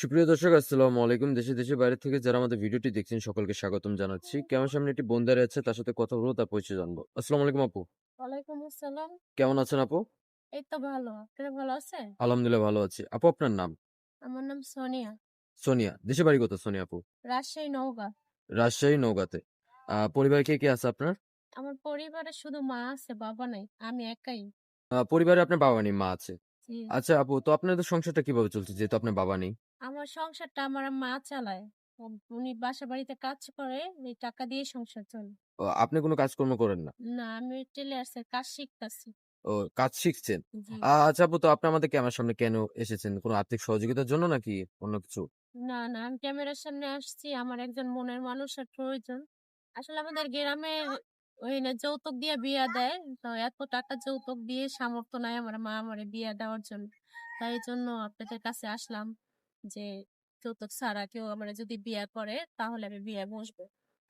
সুপ্রিয় দর্শক আসসালামু আলাইকুম। দেশে দেশে বাইরে থেকে যারা আমাদের ভিডিওটি দেখছেন সকলকে স্বাগতম জানাচ্ছি। কেমন সামনে একটি বোন দাঁড়িয়ে আছে তার সাথে কথা বলব তার পরিচয় জানব। আসসালামু আলাইকুম আপু। ওয়ালাইকুম আসসালাম। কেমন আছেন আপু? এই তো ভালো। আপনি ভালো আছেন? আলহামদুলিল্লাহ ভালো আছি। আপু আপনার নাম? আমার নাম সোনিয়া। সোনিয়া। দেশে বাড়ি কত সোনিয়া আপু? রাজশাহী নওগাঁ। রাজশাহী নৌগাতে আহ পরিবারে কে কে আছে আপনার? আমার পরিবারে শুধু মা আছে বাবা নাই। আমি একাই। আহ, পরিবারে আপনার বাবা নেই মা আছে। জি। আচ্ছা আপু তো আপনাদের সংসারটা কীভাবে চলছে? যেহেতু আপনার বাবা নেই। আমার সংসারটা আমার মা চালায়। উনি বাসা বাড়িতে কাজ করে এই টাকা দিয়ে সংসার চলে। ও, আপনি কোনো কাজকর্ম করেন না? না আমি টেলার্সের কাজ শিখতেছি। ও কাজ শিখছেন? জি। আচ্ছা আপু তো আপনি আমাদের ক্যামেরার সামনে কেন এসেছেন? কোনো আর্থিক সহযোগিতার জন্য নাকি অন্য কিছু? না না আমি ক্যামেরার সামনে আসছি। আমার একজন মনের মানুষের প্রয়োজন। আসলে আমাদের গ্রামে ওই না যৌতুক দিয়ে বিয়া দেয়। তো এত টাকা যৌতুক দিয়ে সামর্থ্য নাই আমার মা আমারে বিয়া দেওয়ার জন্য। তাই জন্য আপনাদের কাছে আসলাম যে যৌতুক ছাড়া কেউ আমার যদি বিয়া করে তাহলে আমি বিয়ে বসবো।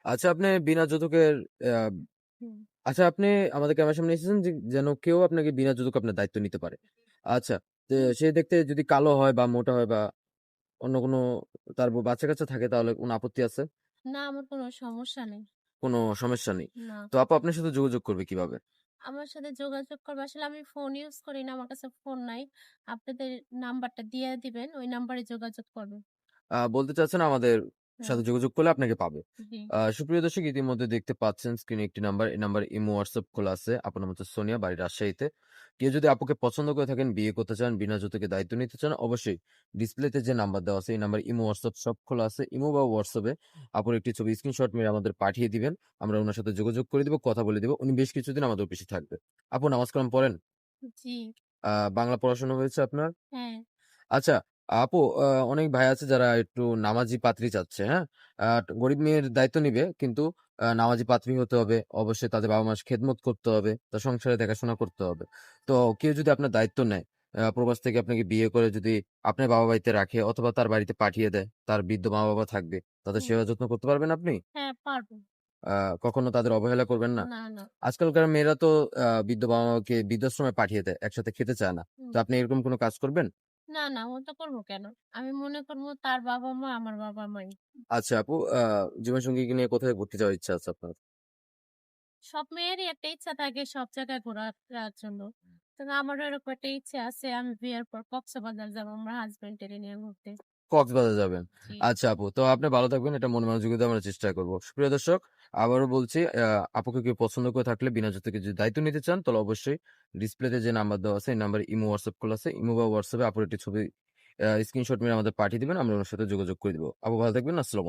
আচ্ছা আপনি বিনা যৌতুকের আচ্ছা আপনি আমাদের ক্যামেরার সামনে এসেছেন যে যেন কেউ আপনাকে বিনা যৌতুক আপনার দায়িত্ব নিতে পারে। আচ্ছা সে দেখতে যদি কালো হয় বা মোটা হয় বা অন্য কোনো তার বাচ্চা কাচ্চা থাকে তাহলে কোনো আপত্তি আছে? না আমার কোনো সমস্যা নেই। কোনো সমস্যা নেই। না। তো আপু আপনার সাথে যোগাযোগ করবে কীভাবে? আমার সাথে যোগাযোগ করবে। আসলে আমি ফোন ইউজ করি না আমার কাছে ফোন নাই। আপনাদের নাম্বারটা দিয়ে দিবেন ওই নাম্বারে যোগাযোগ করবে। আহ, বলতে চাচ্ছেন আমাদের সাথে যোগাযোগ করলে আপনাকে পাবে। সুপ্রিয় দর্শক ইতিমধ্যে দেখতে পাচ্ছেন স্ক্রিনে একটি নাম্বার এই নাম্বার ইমো হোয়াটসঅ্যাপ খোলা আছে। আপনার মতো সোনিয়া বাড়ি রাজশাহীতে। কেউ যদি আপুকে পছন্দ করে থাকেন বিয়ে করতে চান বিনা যৌতুকে দায়িত্ব নিতে চান অবশ্যই ডিসপ্লেতে যে নাম্বার দেওয়া আছে এই নাম্বার ইমো হোয়াটসঅ্যাপ সব খোলা আছে। ইমো বা হোয়াটসঅ্যাপে আপুর একটি ছবি স্ক্রিনশট মেরে আমাদের পাঠিয়ে দিবেন। আমরা ওনার সাথে যোগাযোগ করে দিব কথা বলে দিব। উনি বেশ কিছুদিন আমাদের অফিসে থাকবে। আপু নামাজ কালাম পড়েন? আহ, বাংলা পড়াশোনা হয়েছে আপনার? হ্যাঁ। আচ্ছা আপু আহ, অনেক ভাই আছে যারা একটু নামাজি পাত্রী চাচ্ছে হ্যাঁ? গরিব মেয়ের দায়িত্ব নিবে কিন্তু আহ, নামাজি পাত্রী হতে হবে অবশ্যই তাদের বাবা মার খেদমত করতে হবে তার সংসারে দেখাশোনা করতে হবে। তো কেউ যদি আপনার দায়িত্ব নেয় আহ, প্রবাস থেকে আপনাকে বিয়ে করে যদি আপনার বাবা বাড়িতে রাখে অথবা তার বাড়িতে পাঠিয়ে দেয় তার বৃদ্ধ মা বাবা থাকবে তাদের হুম। সেবা যত্ন করতে পারবেন আপনি? হ্যাঁ পারব। আহ, কখনো তাদের অবহেলা করবেন না। না না। আজকালকার মেয়েরা তো আহ, বৃদ্ধ বাবা মাকে বৃদ্ধাশ্রমে পাঠিয়ে দেয় একসাথে খেতে চায় না। হুম। তো আপনি এরকম কোনো কাজ করবেন? না না ওটা করব কেন? আমি মনে করব তার বাবা মা আমার বাবা মাই আচ্ছা আপু আহ জীবনসঙ্গীকে নিয়ে কোথায় ঘুরতে যাওয়ার ইচ্ছা আছে আপনার? সব মেয়েরই একটা ইচ্ছা থাকে সব জায়গায় ঘোরার জন্য। তো আমারও এরকম একটা ইচ্ছা আছে আমি বিয়ের পর কক্সবাজার যাব আমার হাজবেন্ডের নিয়ে ঘুরতে। কক্সবাজার যাবেন। জি। আচ্ছা আপু তো আপনি ভালো থাকবেন এটা মন মনোযোগিতা আমরা চেষ্টা করব। প্রিয় দর্শক আবারও বলছি আপুকে কেউ পছন্দ করে থাকলে বিনা থেকে যদি দায়িত্ব নিতে চান, তাহলে অবশ্যই ডিসপ্লেতে যে নাম্বার দেওয়া আছে, এই নাম্বার ইমো, হোয়াটসঅ্যাপ খোলা আছে। ইমো বা হোয়াটসঅ্যাপে আপুর একটি ছবি স্ক্রিনশট মেরে আমাদের পাঠিয়ে দিবেন, আমরা ওনার সাথে যোগাযোগ করে দেবো। আপু ভালো থাকবেন, আসসালামু